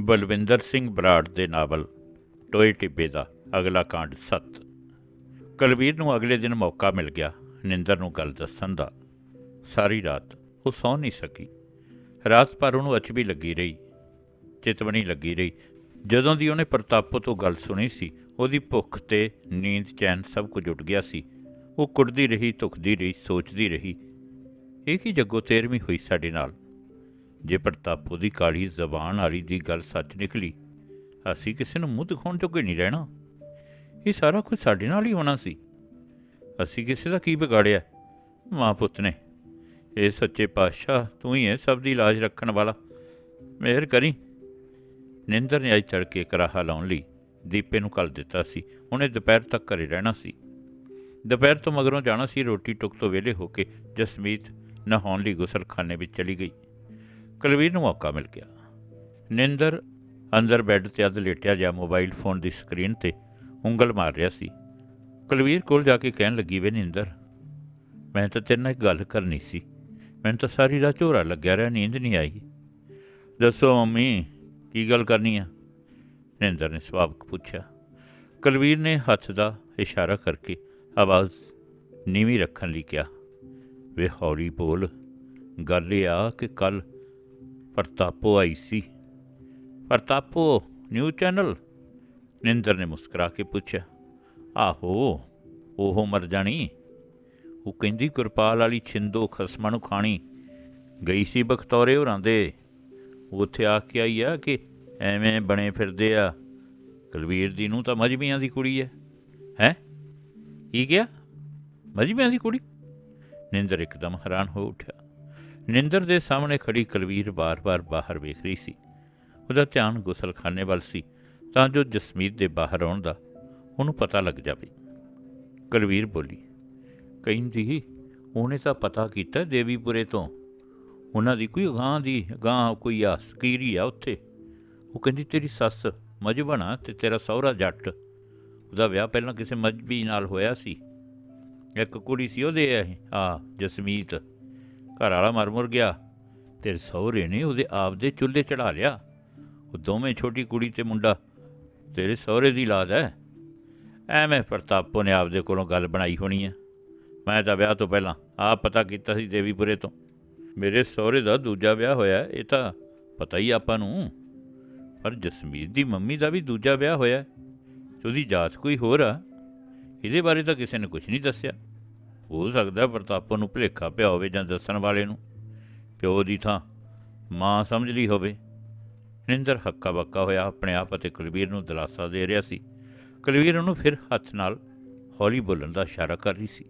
ਬਲਵਿੰਦਰ ਸਿੰਘ ਬਰਾੜ ਦੇ ਨਾਵਲ, ਟੋਏ ਟਿੱਬੇ ਦਾ ਅਗਲਾ ਕਾਂਡ 7 ਕਲਵੀਰ ਨੂੰ ਅਗਲੇ ਦਿਨ ਮੌਕਾ ਮਿਲ ਗਿਆ ਨਿੰਦਰ ਨੂੰ ਗੱਲ ਦੱਸਣ ਦਾ। ਸਾਰੀ ਰਾਤ ਉਹ ਸੌਂ ਨਹੀਂ ਸਕੀ। ਰਾਤ ਭਰ ਉਹਨੂੰ ਅਚਬੀ ਲੱਗੀ ਰਹੀ, ਚਿਤਵਣੀ ਲੱਗੀ ਰਹੀ। ਜਦੋਂ ਦੀ ਉਹਨੇ ਪ੍ਰਤਾਪੋ ਤੋਂ ਗੱਲ ਸੁਣੀ ਸੀ, ਉਹਦੀ ਭੁੱਖ ਤੇ ਨੀਂਦ ਚੈਨ ਸਭ ਕੁਝ ਉੱਡ ਗਿਆ ਸੀ। ਉਹ ਕੁੜਦੀ ਰਹੀ, ਧੁਖਦੀ ਰਹੀ, ਸੋਚਦੀ ਰਹੀ, ਇਹ ਕੀ ਜੱਗੋ ਤੇਰਵੀਂ ਹੋਈ ਸਾਡੇ ਨਾਲ? ਜੇ ਪ੍ਰਤਾਪੋ ਦੀ ਕਾਲੀ ਜ਼ਬਾਨ ਵਾਲੀ ਦੀ ਗੱਲ ਸੱਚ ਨਿਕਲੀ, ਅਸੀਂ ਕਿਸੇ ਨੂੰ ਮੂੰਹ ਦਿਖਾਉਣ ਜੋਗੇ ਨਹੀਂ ਰਹਿਣਾ। ਇਹ ਸਾਰਾ ਕੁਝ ਸਾਡੇ ਨਾਲ ਹੀ ਹੋਣਾ ਸੀ। ਅਸੀਂ ਕਿਸੇ ਦਾ ਕੀ ਵਿਗਾੜਿਆ? ਮਾਂ ਪੁੱਤ ਨੇ, ਇਹ ਸੱਚੇ ਪਾਤਸ਼ਾਹ ਤੂੰ ਹੀ ਹੈ ਸਭ ਦੀ ਲਾਜ ਰੱਖਣ ਵਾਲਾ। ਮਿਹਰ ਕਰੀ। ਨਿੰਦਰ ਨੇ ਅੱਜ ਤੜਕੇ ਕਰਾਹਾ ਲਾਉਣ ਲਈ ਦੀਪੇ ਨੂੰ ਕੱਲ ਦਿੱਤਾ ਸੀ। ਉਹਨੇ ਦੁਪਹਿਰ ਤੱਕ ਘਰੇ ਰਹਿਣਾ ਸੀ। ਦੁਪਹਿਰ ਤੋਂ ਮਗਰੋਂ ਜਾਣਾ ਸੀ ਰੋਟੀ ਟੁੱਕ ਤੋਂ ਵਿਹਲੇ ਹੋ ਕੇ ਜਸਮੀਤ ਨਹਾਉਣ ਲਈ ਗੁਸਲਖਾਨੇ ਵਿੱਚ ਚਲੀ ਗਈ। ਕੁਲਵੀਰ ਨੂੰ ਮੌਕਾ ਮਿਲ ਗਿਆ। ਨਿੰਦਰ ਅੰਦਰ ਬੈੱਡ ਤੇ ਅੱਧ ਲੇਟਿਆ ਜਾ ਮੋਬਾਈਲ ਫੋਨ ਦੀ ਸਕਰੀਨ ਤੇ ਉਂਗਲ ਮਾਰ ਰਿਹਾ ਸੀ। ਕੁਲਵੀਰ ਕੋਲ ਜਾ ਕੇ ਕਹਿਣ ਲੱਗੀ, ਵੇ ਨਿੰਦਰ, ਮੈਂ ਤਾਂ ਤੇਰੇ ਨਾਲ ਇੱਕ ਗੱਲ ਕਰਨੀ ਸੀ। ਮੈਨੂੰ ਤਾਂ ਸਾਰੀ ਰਾਤ ਝੋਰਾ ਲੱਗਿਆ ਰਿਹਾ, ਨੀਂਦ ਨਹੀਂ ਆਈ। ਦੱਸੋ ਮੰਮੀ, ਕੀ ਗੱਲ ਕਰਨੀ ਆ? ਨਿੰਦਰ ਨੇ ਸੁਭਾਵਕ ਪੁੱਛਿਆ। ਕੁਲਵੀਰ ਨੇ ਹੱਥ ਦਾ ਇਸ਼ਾਰਾ ਕਰਕੇ ਆਵਾਜ਼ ਨੀਵੀਂ ਰੱਖਣ ਲਈ ਕਿਹਾ, ਵੇ ਹੌਲੀ ਬੋਲ, ਗੱਲ ਇਹ ਆ ਕਿ ਕੱਲ ਪ੍ਰਤਾਪੋ ਆਈ ਸੀ। ਪ੍ਰਤਾਪੋ ਨਿਊ ਚੈਨਲ ਨਿੰਦਰ ਨੇ ਮੁਸਕਰਾ ਕੇ ਪੁੱਛਿਆ, ਆਹੋ, ਉਹ ਮਰ ਜਾਣੀ। ਉਹ ਕਹਿੰਦੀ ਕਿਰਪਾਲ ਵਾਲੀ ਛਿੰਦੋ ਖਸਮਾਂ ਨੂੰ ਖਾਣੀ। ਗਈ ਸੀ ਬਖਤੌਰੇ ਹੋਰਾਂ ਦੇ। ਉੱਥੇ ਆ ਕੇ ਆਈ ਆ ਕਿ ਐਵੇਂ ਬਣੇ ਫਿਰਦੇ ਆ। ਕੁਲਵੀਰ ਦੀ ਨੂੰ ਤਾਂ ਮਜਬੀਆਂ ਦੀ ਕੁੜੀ ਹੈ ਹੈ? ਕੀ ਗਿਆ ਮਜਬੀਆਂ ਦੀ ਕੁੜੀ? ਨਿੰਦਰ ਇੱਕਦਮ ਹੈਰਾਨ ਹੋ ਉੱਠਿਆ। ਨਿੰਦਰ ਦੇ ਸਾਹਮਣੇ ਖੜੀ ਕੁਲਵੀਰ ਬਾਰ-ਬਾਰ ਬਾਹਰ ਵੇਖ ਰਹੀ ਸੀ। ਉਹਦਾ ਧਿਆਨ ਗੁਸਲਖਾਨੇ ਵੱਲ ਸੀ, ਤਾਂ ਜੋ ਜਸਮੀਤ ਦੇ ਬਾਹਰ ਆਉਣ ਦਾ ਉਹਨੂੰ ਪਤਾ ਲੱਗ ਜਾਵੇ। ਕੁਲਵੀਰ ਬੋਲੀ, ਕਹਿੰਦੀ, ਉਹਨੇ ਤਾਂ ਪਤਾ ਕੀਤਾ ਦੇਵੀਪੁਰੇ ਤੋਂ। ਉਹਨਾਂ ਦੀ ਕੋਈ ਗਾਂ ਦੀ ਗਾਂ ਕੋਈ ਆ ਸਕੀਰੀ ਆ ਉੱਥੇ। ਉਹ ਕਹਿੰਦੀ, ਤੇਰੀ ਸੱਸ ਮਜਬਣਾ ਤੇ ਤੇਰਾ ਸਹੁਰਾ ਜੱਟ। ਉਹਦਾ ਵਿਆਹ ਪਹਿਲਾਂ ਕਿਸੇ ਮਜਬੀ ਨਾਲ ਹੋਇਆ ਸੀ। ਇੱਕ ਕੁੜੀ ਸੀ ਉਹਦੇ ਆ ਆ ਜਸਮੀਤ। ਘਰ ਵਾਲਾ ਮਰ ਮੁਰ ਗਿਆ ਤੇਰੇ ਸਹੁਰੇ ਨੇ ਉਹਦੇ ਆਪ ਦੇ ਚੁੱਲ੍ਹੇ ਚੜਾ ਲਿਆ। ਉਹ ਦੋਵੇਂ ਛੋਟੀ ਕੁੜੀ ਤੇ ਮੁੰਡਾ, ਤੇਰੇ ਸਹੁਰੇ ਦੀ ਲਾਦ ਹੈ। ਐਵੇਂ ਪ੍ਰਤਾਪੋ ਨੇ ਆਪਦੇ ਕੋਲੋਂ ਗੱਲ ਬਣਾਈ ਹੋਣੀ ਹੈ। ਮੈਂ ਤਾਂ ਵਿਆਹ ਤੋਂ ਪਹਿਲਾਂ ਆਪ ਪਤਾ ਕੀਤਾ ਸੀ ਦੇਵੀਪੁਰੇ ਤੋਂ। ਮੇਰੇ ਸਹੁਰੇ ਦਾ ਦੂਜਾ ਵਿਆਹ ਹੋਇਆ, ਇਹ ਤਾਂ ਪਤਾ ਹੀ ਆਪਾਂ ਨੂੰ। ਪਰ ਜਸਮੀਤ ਦੀ ਮੰਮੀ ਦਾ ਵੀ ਦੂਜਾ ਵਿਆਹ ਹੋਇਆ। ਉਹਦੀ ਜਾਤ ਕੋਈ ਹੋਰ ਆ। ਇਹਦੇ ਬਾਰੇ ਤਾਂ ਕਿਸੇ ਨੇ ਕੁਝ ਨਹੀਂ ਦੱਸਿਆ। ਹੋ ਸਕਦਾ ਪ੍ਰਤਾਪੋ ਨੂੰ ਭੁਲੇਖਾ ਪਿਆ ਹੋਵੇ ਜਾਂ ਦੱਸਣ ਵਾਲੇ ਨੂੰ। ਪਿਓ ਦੀ ਥਾਂ ਮਾਂ ਸਮਝ ਲਈ ਹੋਵੇ। ਨਿੰਦਰ ਹੱਕਾ ਬੱਕਾ ਹੋਇਆ, ਆਪਣੇ ਆਪ ਅਤੇ ਕੁਲਵੀਰ ਨੂੰ ਦਿਲਾਸਾ ਦੇ ਰਿਹਾ ਸੀ। ਕੁਲਵੀਰ ਉਹਨੂੰ ਫਿਰ ਹੱਥ ਨਾਲ ਹੌਲੀ ਬੋਲਣ ਦਾ ਇਸ਼ਾਰਾ ਕਰ ਰਹੀ ਸੀ।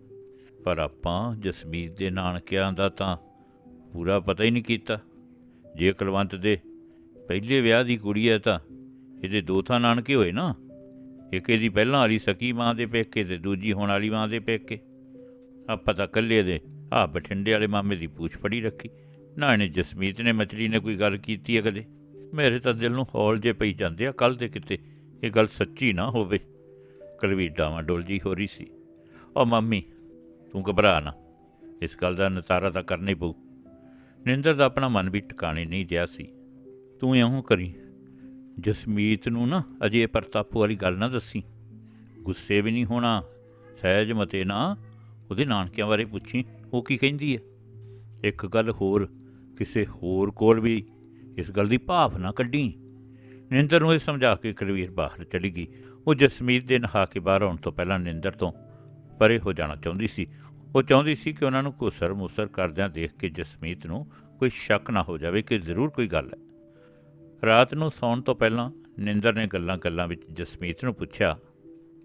ਪਰ ਆਪਾਂ ਜਸਮੀਤ ਦੇ ਨਾਨਕਿਆਂ ਦਾ ਤਾਂ ਪੂਰਾ ਪਤਾ ਹੀ ਨਹੀਂ ਕੀਤਾ। ਜੇ ਕੁਲਵੰਤ ਦੇ ਪਹਿਲੇ ਵਿਆਹ ਦੀ ਕੁੜੀ ਹੈ ਤਾਂ ਇਹਦੇ ਦੋ ਥਾਂ ਨਾਨਕੇ ਹੋਏ ਨਾ। ਇੱਕ ਇਹਦੀ ਪਹਿਲਾਂ ਵਾਲੀ ਸਕੀ ਮਾਂ ਦੇ ਪੇਕੇ ਤੇ ਦੂਜੀ ਹੋਣ ਵਾਲੀ ਮਾਂ ਦੇ ਪੇਕੇ। ਆਪਾਂ ਤਾਂ ਇਕੱਲੇ ਦੇ ਆ ਬਠਿੰਡੇ ਵਾਲੇ ਮਾਮੇ ਦੀ ਪੂਛ ਫੜੀ ਰੱਖੀ। ਨਾ ਇਹਨੇ ਜਸਮੀਤ ਨੇ ਮਚਲੀ ਨੇ ਕੋਈ ਗੱਲ ਕੀਤੀ ਹੈ ਕਦੇ? ਮੇਰੇ ਤਾਂ ਦਿਲ ਨੂੰ ਹੌਲ ਜੇ ਪਈ ਜਾਂਦੇ ਆ ਕੱਲ ਦੇ ਕਿਤੇ ਇਹ ਗੱਲ ਸੱਚੀ ਨਾ ਹੋਵੇ। ਕੁਲਵੀਰ ਡਾਵਾਂ ਡੋਲ ਹੋ ਰਹੀ ਸੀ। ਉਹ ਮੰਮੀ, ਤੂੰ ਘਬਰਾ ਨਾ, ਇਸ ਗੱਲ ਦਾ ਨਤਾਰਾ ਤਾਂ ਕਰਨੀ ਪਊ। ਨਿੰਦਰ ਦਾ ਆਪਣਾ ਮਨ ਵੀ ਟਿਕਾਣੇ ਨਹੀਂ ਜਿਆ ਸੀ। ਤੂੰ ਇਉਂ ਕਰੀ, ਜਸਮੀਤ ਨੂੰ ਨਾ ਅਜੇ ਪਰਤਾਪੂ ਵਾਲੀ ਗੱਲ ਨਾ ਦੱਸੀ। ਗੁੱਸੇ ਵੀ ਨਹੀਂ ਹੋਣਾ, ਸਹਿਜ ਮਤੇ ਨਾ ਉਹਦੇ ਨਾਨਕਿਆਂ ਬਾਰੇ ਪੁੱਛੀ, ਉਹ ਕੀ ਕਹਿੰਦੀ ਹੈ? ਇੱਕ ਗੱਲ ਹੋਰ, ਕਿਸੇ ਹੋਰ ਕੋਲ ਵੀ ਇਸ ਗੱਲ ਦੀ ਭਾਫ ਨਾ ਕੱਢੀ। ਨਿੰਦਰ ਨੂੰ ਇਹ ਸਮਝਾ ਕੇ ਕੁਲਵੀਰ ਬਾਹਰ ਚਲੀ ਗਈ। ਉਹ ਜਸਮੀਤ ਦੇ ਨਹਾ ਕੇ ਬਾਹਰ ਆਉਣ ਤੋਂ ਪਹਿਲਾਂ ਨਿੰਦਰ ਤੋਂ ਪਰੇ ਹੋ ਜਾਣਾ ਚਾਹੁੰਦੀ ਸੀ। ਉਹ ਚਾਹੁੰਦੀ ਸੀ ਕਿ ਉਹਨਾਂ ਨੂੰ ਘੁਸਰ ਮੁਸਰ ਕਰਦਿਆਂ ਦੇਖ ਕੇ ਜਸਮੀਤ ਨੂੰ ਕੋਈ ਸ਼ੱਕ ਨਾ ਹੋ ਜਾਵੇ ਕਿ ਜ਼ਰੂਰ ਕੋਈ ਗੱਲ ਹੈ। ਰਾਤ ਨੂੰ ਸੌਣ ਤੋਂ ਪਹਿਲਾਂ ਨਿੰਦਰ ਨੇ ਗੱਲਾਂ-ਗੱਲਾਂ ਵਿੱਚ ਜਸਮੀਤ ਨੂੰ ਪੁੱਛਿਆ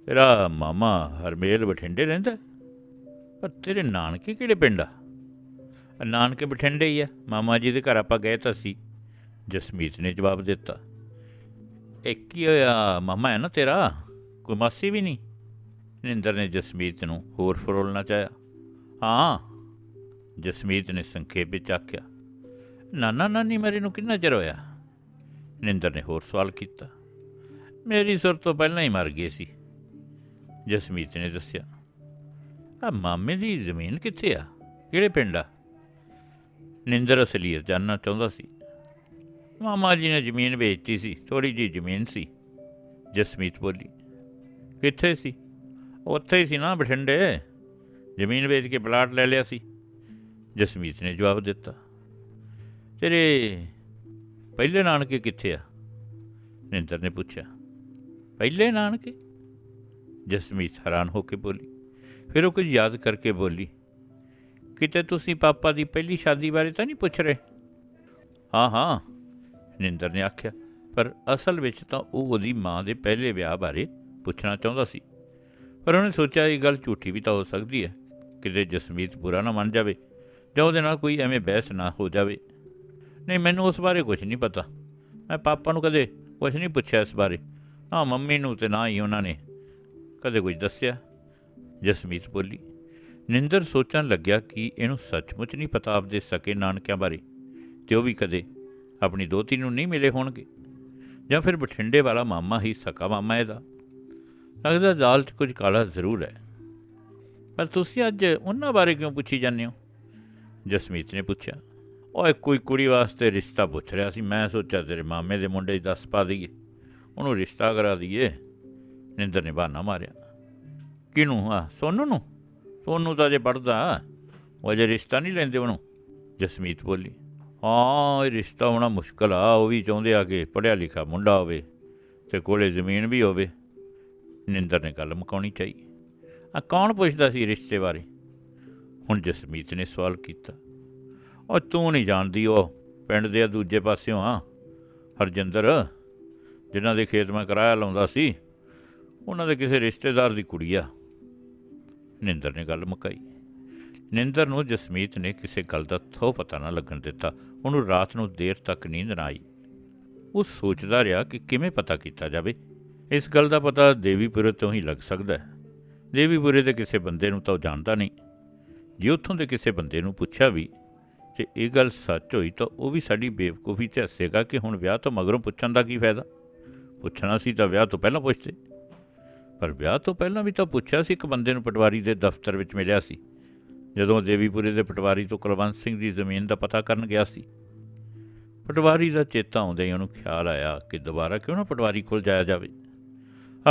ਤੇਰਾ ਮਾਮਾ, ਹਰਮੇਲ ਬਠਿੰਡੇ ਰਹਿੰਦਾ ਪਰ ਤੇਰੇ ਨਾਨਕੇ ਕਿਹੜੇ ਪਿੰਡ ਆ? ਨਾਨਕੇ ਬਠਿੰਡੇ ਹੀ ਆ। ਮਾਮਾ ਜੀ ਦੇ ਘਰ ਆਪਾਂ ਗਏ ਤਾਂ ਸੀ। ਜਸਮੀਤ ਨੇ ਜਵਾਬ ਦਿੱਤਾ। ਇੱਕ ਹੀ ਹੋਇਆ? ਮਾਮਾ ਹੈ ਨਾ ਤੇਰਾ? ਕੋਈ ਮਾਸੀ ਵੀ ਨਹੀਂ? ਨਿੰਦਰ ਨੇ ਜਸਮੀਤ ਨੂੰ ਹੋਰ ਫਰੋਲਣਾ ਚਾਹਿਆ। ਹਾਂ। ਜਸਮੀਤ ਨੇ ਸੰਖੇਪ ਵਿੱਚ ਆਖਿਆ, ਨਾਨਾ, ਨਾਨੀ ਮਰੇ ਨੂੰ ਕਿੰਨਾ ਚਿਰ ਹੋਇਆ? ਨਿੰਦਰ ਨੇ ਹੋਰ ਸਵਾਲ ਕੀਤਾ, ਮੇਰੀ ਸੁਰ ਤੋਂ ਪਹਿਲਾਂ ਹੀ ਮਰ ਗਏ ਸੀ। ਜਸਮੀਤ ਨੇ ਦੱਸਿਆ ਆ ਮਾਮੇ ਦੀ ਜ਼ਮੀਨ ਕਿੱਥੇ ਆ? ਕਿਹੜੇ ਪਿੰਡ ਆ? ਨਿੰਦਰ ਅਸਲੀਅਤ ਜਾਨਣਾ ਚਾਹੁੰਦਾ ਸੀ। ਮਾਮਾ ਜੀ ਨੇ ਜ਼ਮੀਨ ਵੇਚਤੀ ਸੀ ਥੋੜੀ ਜੀ ਜ਼ਮੀਨ ਸੀ। ਜਸਮੀਤ ਬੋਲੀ, ਕਿੱਥੇ ਸੀ? ਉੱਥੇ ਹੀ ਸੀ ਨਾ ਬਠਿੰਡੇ। ਜ਼ਮੀਨ ਵੇਚ ਕੇ ਪਲਾਟ ਲੈ ਲਿਆ ਸੀ। ਜਸਮੀਤ ਨੇ ਜਵਾਬ ਦਿੱਤਾ, ਤੇਰੇ ਪਹਿਲੇ ਨਾਨਕੇ ਕਿੱਥੇ ਆ? ਨਿੰਦਰ ਨੇ ਪੁੱਛਿਆ, ਪਹਿਲੇ ਨਾਨਕੇ? ਜਸਮੀਤ ਹੈਰਾਨ ਹੋ ਕੇ ਬੋਲੀ ਫਿਰ ਉਹ ਕੁਝ ਯਾਦ ਕਰਕੇ ਬੋਲੀ, ਕਿਤੇ ਤੁਸੀਂ ਪਾਪਾ ਦੀ ਪਹਿਲੀ ਸ਼ਾਦੀ ਬਾਰੇ ਤਾਂ ਨਹੀਂ ਪੁੱਛ ਰਹੇ? ਹਾਂ ਹਾਂ, ਨਿੰਦਰ ਨੇ ਆਖਿਆ, ਪਰ ਅਸਲ ਵਿੱਚ ਤਾਂ ਉਹ ਉਹਦੀ ਮਾਂ ਦੇ ਪਹਿਲੇ ਵਿਆਹ ਬਾਰੇ ਪੁੱਛਣਾ ਚਾਹੁੰਦਾ ਸੀ। ਪਰ ਉਹਨੇ ਸੋਚਿਆ ਇਹ ਗੱਲ ਝੂਠੀ ਵੀ ਤਾਂ ਹੋ ਸਕਦੀ ਹੈ, ਕਿਤੇ ਜਸਮੀਤ ਬੁਰਾ ਨਾ ਮੰਨ ਜਾਵੇ ਜਾਂ ਉਹਦੇ ਨਾਲ ਕੋਈ ਐਵੇਂ ਬਹਿਸ ਨਾ ਹੋ ਜਾਵੇ। ਨਹੀਂ, ਮੈਨੂੰ ਉਸ ਬਾਰੇ ਕੁਝ ਨਹੀਂ ਪਤਾ। ਮੈਂ ਪਾਪਾ ਨੂੰ ਕਦੇ ਕੁਝ ਨਹੀਂ ਪੁੱਛਿਆ ਇਸ ਬਾਰੇ, ਨਾ ਮੰਮੀ ਨੂੰ ਤੇ ਨਾ ਹੀ ਉਹਨਾਂ ਨੇ ਕਦੇ ਕੁਝ ਦੱਸਿਆ। ਜਸਮੀਤ ਬੋਲੀ, ਨਿੰਦਰ ਸੋਚਣ ਲੱਗਿਆ ਕਿ ਇਹਨੂੰ ਸੱਚਮੁੱਚ ਨਹੀਂ ਪਤਾ ਆਪਦੇ ਸਕੇ ਨਾਨਕਿਆਂ ਬਾਰੇ, ਤੇ ਉਹ ਵੀ ਕਦੇ ਆਪਣੀ ਦੋਤੀ ਨੂੰ ਨਹੀਂ ਮਿਲੇ ਹੋਣਗੇ, ਜਾਂ ਫਿਰ ਬਠਿੰਡੇ ਵਾਲਾ ਮਾਮਾ ਹੀ ਸਕਾ ਮਾਮਾ ਇਹਦਾ। ਲੱਗਦਾ ਦਾਲ 'ਚ ਕੁਝ ਕਾਲਾ ਜ਼ਰੂਰ ਹੈ। ਪਰ ਤੁਸੀਂ ਅੱਜ ਉਹਨਾਂ ਬਾਰੇ ਕਿਉਂ ਪੁੱਛੀ ਜਾਂਦੇ ਹੋ? ਜਸਮੀਤ ਨੇ ਪੁੱਛਿਆ, ਓਏ, ਕੋਈ ਕੁੜੀ ਵਾਸਤੇ ਰਿਸ਼ਤਾ ਪੁੱਛ ਰਿਹਾ ਸੀ, ਮੈਂ ਸੋਚਿਆ ਤੇਰੇ ਮਾਮੇ ਦੇ ਮੁੰਡੇ ਦੀ ਦੱਸ ਪਾ ਦਈਏ, ਉਹਨੂੰ ਰਿਸ਼ਤਾ ਕਰਾ ਦਈਏ। ਨਿੰਦਰ ਨੇ ਬਹਾਨਾ ਮਾਰਿਆ ਕਿਨੂੰ? ਆ ਸੋਨੂ ਨੂੰ? ਸੋਨੂ ਤਾਂ ਜੇ ਪੜਦਾ ਉਹ ਅਜੇ ਰਿਸ਼ਤਾ ਨਹੀਂ ਲੈਂਦੇ ਉਹਨੂੰ। ਜਸਮੀਤ ਬੋਲੀ, ਹਾਂ, ਇਹ ਰਿਸ਼ਤਾ ਹੋਣਾ ਮੁਸ਼ਕਲ ਆ, ਉਹ ਵੀ ਚਾਹੁੰਦੇ ਆ ਕਿ ਪੜ੍ਹਿਆ ਲਿਖਿਆ ਮੁੰਡਾ ਹੋਵੇ ਤੇ ਕੋਲੇ ਜ਼ਮੀਨ ਵੀ ਹੋਵੇ। ਨਿੰਦਰ ਨੇ ਗੱਲ ਮੁਕਾਉਣੀ ਚਾਹੀ। ਆ, ਕੌਣ ਪੁੱਛਦਾ ਸੀ ਰਿਸ਼ਤੇ ਬਾਰੇ? ਹੁਣ ਜਸਮੀਤ ਨੇ ਸਵਾਲ ਕੀਤਾ। ਉਹ ਤੂੰ ਨਹੀਂ ਜਾਣਦੀ, ਉਹ ਪਿੰਡ ਦੇ ਦੂਜੇ ਪਾਸਿਓਂ ਆ। ਹਰਜਿੰਦਰ, ਜਿਨ੍ਹਾਂ ਦੇ ਖੇਤ ਮੈਂ ਕਿਰਾਇਆ ਲਾਉਂਦਾ ਸੀ, ਉਹਨਾਂ ਦੇ ਕਿਸੇ ਰਿਸ਼ਤੇਦਾਰ ਦੀ ਕੁੜੀ ਆ। ਨਿੰਦਰ ਨੇ ਗੱਲ ਮੁਕਾਈ। ਨਿੰਦਰ ਨੂੰ ਜਸਮੀਤ ਨੇ ਕਿਸੇ ਗੱਲ ਦਾ ਥੋ ਪਤਾ ਨਾ ਲੱਗਣ ਦਿੱਤਾ। ਉਹਨੂੰ ਰਾਤ ਨੂੰ ਦੇਰ ਤੱਕ ਨੀਂਦ ਨਾ ਆਈ। ਉਹ ਸੋਚਦਾ ਰਿਹਾ ਕਿ ਕਿਵੇਂ ਪਤਾ ਕੀਤਾ ਜਾਵੇ। ਇਸ ਗੱਲ ਦਾ ਪਤਾ ਦੇਵੀਪੁਰੇ ਤੋਂ ਹੀ ਲੱਗ ਸਕਦਾ ਹੈ। ਦੇਵੀਪੁਰੇ ਦੇ ਕਿਸੇ ਬੰਦੇ ਨੂੰ ਤਾਂ ਉਹ ਜਾਣਦਾ ਨਹੀਂ। ਜੇ ਉੱਥੋਂ ਦੇ ਕਿਸੇ ਬੰਦੇ ਨੂੰ ਪੁੱਛਿਆ ਵੀ ਜੇ ਇਹ ਗੱਲ ਸੱਚ ਹੋਈ ਤਾਂ ਉਹ ਵੀ ਸਾਡੀ ਬੇਵਕੂਫੀ ਤੇ ਹੱਸੇਗਾ ਕਿ ਹੁਣ ਵਿਆਹ ਤੋਂ ਮਗਰੋਂ ਪੁੱਛਣ ਦਾ ਕੀ ਫਾਇਦਾ? ਪੁੱਛਣਾ ਸੀ ਤਾਂ ਵਿਆਹ ਤੋਂ ਪਹਿਲਾਂ ਪੁੱਛਦੇ। ਪਰ ਵਿਆਹ ਤੋਂ ਪਹਿਲਾਂ ਵੀ ਤਾਂ ਪੁੱਛਿਆ ਸੀ ਇੱਕ ਬੰਦੇ ਨੂੰ ਪਟਵਾਰੀ ਦੇ ਦਫ਼ਤਰ ਵਿੱਚ ਮਿਲਿਆ ਸੀ। ਜਦੋਂ ਦੇਵੀਪੁਰੇ ਦੇ ਪਟਵਾਰੀ ਤੋਂ ਕੁਲਵੰਤ ਸਿੰਘ ਦੀ ਜ਼ਮੀਨ ਦਾ ਪਤਾ ਕਰਨ ਗਿਆ ਸੀ। ਪਟਵਾਰੀ ਦਾ ਚੇਤਾ ਆਉਂਦੇ ਹੀ ਉਹਨੂੰ ਖਿਆਲ ਆਇਆ ਕਿ ਦੁਬਾਰਾ ਕਿਉਂ ਨਾ ਪਟਵਾਰੀ ਕੋਲ ਜਾਇਆ ਜਾਵੇ।